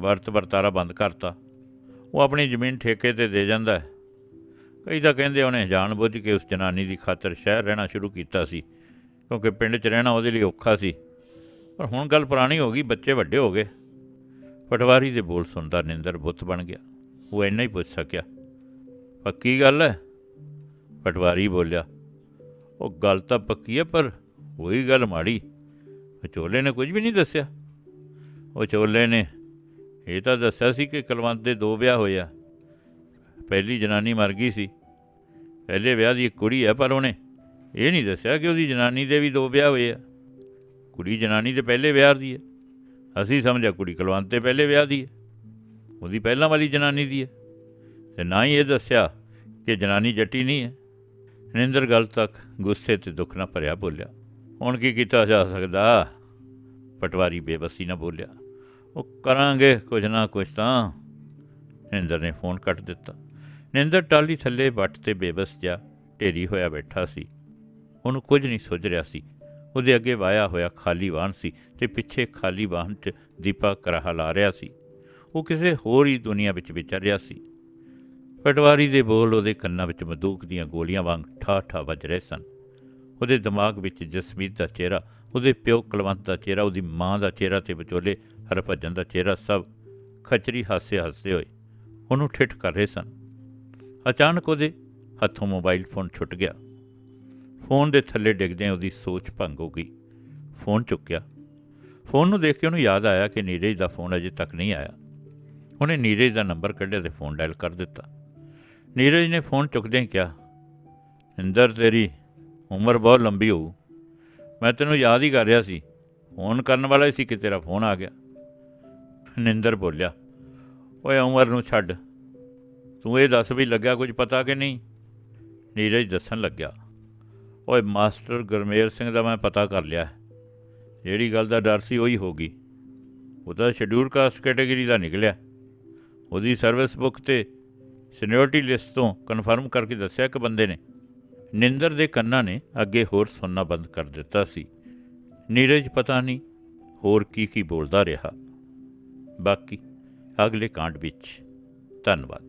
ਵਰਤ ਵਰਤਾਰਾ ਬੰਦ ਕਰਤਾ। ਉਹ ਆਪਣੀ ਜ਼ਮੀਨ ਠੇਕੇ ਤੇ ਦੇ ਜਾਂਦਾ ਹੈ। ਕਈ ਤਾਂ ਕਹਿੰਦੇ ਉਹਨੇ ਜਾਣਬੁੱਝ ਕੇ ਉਸ ਜਨਾਨੀ ਦੀ ਖਾਤਰ ਸ਼ਹਿਰ ਰਹਿਣਾ ਸ਼ੁਰੂ ਕੀਤਾ ਸੀ, ਕਿਉਂਕਿ ਪਿੰਡ 'ਚ ਰਹਿਣਾ ਉਹਦੇ ਲਈ ਔਖਾ ਸੀ। ਪਰ ਹੁਣ ਗੱਲ ਪੁਰਾਣੀ ਹੋ ਗਈ, ਬੱਚੇ ਵੱਡੇ ਹੋ ਗਏ। ਪਟਵਾਰੀ ਦੇ ਬੋਲ ਸੁਣਦਾ ਨਿੰਦਰ ਬੁੱਤ ਬਣ ਗਿਆ। ਉਹ ਇੰਨਾ ਹੀ ਪੁੱਛ ਸਕਿਆ ਪੱਕੀ ਗੱਲ ਹੈ? ਪਟਵਾਰੀ ਬੋਲਿਆ, ਉਹ ਗੱਲ ਤਾਂ ਪੱਕੀ ਹੈ, ਪਰ ਉਹੀ ਗੱਲ ਮਾੜੀ। ਵਿਚੋਲੇ ਨੇ ਕੁਝ ਵੀ ਨਹੀਂ ਦੱਸਿਆ। ਉਹ ਚੋਲੇ ਨੇ ਇਹ ਤਾਂ ਦੱਸਿਆ ਸੀ ਕਿ ਕੁਲਵੰਤ ਦੇ ਦੋ ਵਿਆਹ ਹੋਏ ਆ। ਪਹਿਲੀ ਜਨਾਨੀ ਮਰ ਗਈ ਸੀ। ਪਹਿਲੇ ਵਿਆਹ ਦੀ ਇੱਕ ਕੁੜੀ ਹੈ ਪਰ ਉਹਨੇ ਇਹ ਨਹੀਂ ਦੱਸਿਆ ਕਿ ਉਹਦੀ ਜਨਾਨੀ ਦੇ ਵੀ ਦੋ ਵਿਆਹ ਹੋਏ ਆ। ਕੁੜੀ ਜਨਾਨੀ ਦੇ ਪਹਿਲੇ ਵਿਆਹ ਦੀ ਹੈ ਅਸੀਂ ਸਮਝਿਆ ਕੁੜੀ ਕੁਲਵੰਤ ਦੇ ਪਹਿਲੇ ਵਿਆਹ ਦੀ ਹੈ ਉਹਦੀ ਪਹਿਲਾਂ ਵਾਲੀ ਜਨਾਨੀ ਦੀ ਹੈ ਤੇ ਨਾ ਹੀ ਇਹ ਦੱਸਿਆ ਕਿ ਜਨਾਨੀ ਜੱਟੀ ਨਹੀਂ ਹੈ ਨਿੰਦਰ ਗੱਲ ਤੱਕ ਗੁੱਸੇ ਤੇ ਦੁੱਖ ਨਾਲ ਭਰਿਆ ਬੋਲਿਆ। ਹੁਣ ਕੀ ਕੀਤਾ ਜਾ ਸਕਦਾ? ਪਟਵਾਰੀ ਬੇਬਸੀ ਨਾਲ ਬੋਲਿਆ। ਉਹ ਕਰਾਂਗੇ, ਕੁਝ ਨਾ ਕੁਝ ਤਾਂ। ਨਿੰਦਰ ਨੇ ਫੋਨ ਕੱਟ ਦਿੱਤਾ। ਨਿੰਦਰ ਟਾਲੀ ਥੱਲੇ ਵੱਟ ਤੇ ਬੇਬਸ ਜਾ ਢੇਰੀ ਹੋਇਆ ਬੈਠਾ ਸੀ। ਉਹਨੂੰ ਕੁਝ ਨਹੀਂ ਸੁੱਝ ਰਿਹਾ ਸੀ। ਉਹਦੇ ਅੱਗੇ ਵਾਇਆ ਹੋਇਆ ਖਾਲੀ ਵਾਹਨ ਸੀ ਤੇ ਪਿੱਛੇ ਖਾਲੀ ਵਾਹਨ 'ਚ ਦੀਪਾ ਕਰਾਹਾ ਲਾ ਰਿਹਾ ਸੀ। ਉਹ ਕਿਸੇ ਹੋਰ ਹੀ ਦੁਨੀਆ ਵਿੱਚ ਵਿਚਰ ਰਿਹਾ ਸੀ। ਪਟਵਾਰੀ ਦੇ ਬੋਲ ਉਹਦੇ ਕੰਨਾਂ ਵਿੱਚ ਬੰਦੂਕ ਦੀਆਂ ਗੋਲੀਆਂ ਵਾਂਗ ਠਾ-ਠਾ ਵੱਜ ਰਹੇ ਸਨ। ਉਹਦੇ ਦਿਮਾਗ ਵਿੱਚ ਜਸਮੀਤ ਦਾ ਚਿਹਰਾ, ਉਹਦੇ ਪਿਓ ਕੁਲਵੰਤ ਦਾ ਚਿਹਰਾ, ਉਹਦੀ ਮਾਂ ਦਾ ਚਿਹਰਾ ਤੇ ਵਿਚੋਲੇ ਹਰਭਜਨ ਦਾ ਚਿਹਰਾ ਸਭ ਖਚਰੀ ਹਾਸੇ ਹੱਸਦੇ ਹੋਏ ਉਹਨੂੰ ਠਿੱਠ ਕਰ ਰਹੇ ਸਨ। ਅਚਾਨਕ ਉਹਦੇ ਹੱਥੋਂ ਮੋਬਾਈਲ ਫੋਨ ਛੁੱਟ ਗਿਆ। ਫੋਨ ਦੇ ਥੱਲੇ ਡਿੱਗਦਿਆਂ ਉਹਦੀ ਸੋਚ ਭੰਗ ਹੋ ਗਈ। ਫੋਨ ਚੁੱਕਿਆ। ਫੋਨ ਨੂੰ ਦੇਖ ਕੇ ਉਹਨੂੰ ਯਾਦ ਆਇਆ ਕਿ ਨੀਰਜ ਦਾ ਫੋਨ ਅਜੇ ਤੱਕ ਨਹੀਂ ਆਇਆ। ਉਹਨੇ ਨੀਰਜ ਦਾ ਨੰਬਰ ਕੱਢਿਆ ਤੇ ਫੋਨ ਡਾਇਲ ਕਰ ਦਿੱਤਾ। ਨੀਰਜ ਨੇ ਫੋਨ ਚੁੱਕਦਿਆਂ ਕਿਹਾ ਇੰਦਰ ਤੇਰੀ ਉਮਰ ਬਹੁਤ ਲੰਬੀ ਹੋਊ। ਮੈਂ ਤੈਨੂੰ ਯਾਦ ਹੀ ਕਰ ਰਿਹਾ ਸੀ। ਫੋਨ ਕਰਨ ਵਾਲਾ ਹੀ ਸੀ ਕਿ ਤੇਰਾ ਫੋਨ ਆ ਗਿਆ। ਨਿੰਦਰ ਬੋਲਿਆ, ਓਏ ਉਮਰ ਨੂੰ ਛੱਡ। ਤੂੰ ਇਹ ਦੱਸ ਵੀ ਲੱਗਿਆ ਕੁਝ ਪਤਾ ਕਿ ਨਹੀਂ? ਨੀਰਜ ਦੱਸਣ ਲੱਗਿਆ, ਓਏ ਮਾਸਟਰ ਗੁਰਮੇਲ ਸਿੰਘ ਦਾ ਮੈਂ ਪਤਾ ਕਰ ਲਿਆ ਜਿਹੜੀ ਗੱਲ ਦਾ ਡਰ ਸੀ ਉਹੀ ਹੋ ਗਈ। ਉਹ ਤਾਂ ਸ਼ਡਿਊਲ ਕਾਸਟ ਕੈਟਾਗਰੀ ਦਾ ਨਿਕਲਿਆ। ਉਹਦੀ ਸਰਵਿਸ ਬੁੱਕ ਤੇ ਸੀਨੀਅਰਟੀ ਲਿਸਟ ਤੋਂ ਕਨਫਰਮ ਕਰਕੇ ਦੱਸਿਆ ਕਿ ਬੰਦੇ ਨੇ। ਨਿੰਦਰ ਦੇ ਕੰਨਾਂ ਨੇ ਅੱਗੇ ਹੋਰ ਸੁਣਨਾ ਬੰਦ ਕਰ ਦਿੱਤਾ ਸੀ। ਨੀਰਜ ਪਤਾ ਨਹੀਂ ਹੋਰ ਕੀ ਕੀ ਬੋਲਦਾ ਰਿਹਾ। ਬਾਕੀ ਅਗਲੇ ਕਾਂਡ ਵਿੱਚ ਧੰਨਵਾਦ।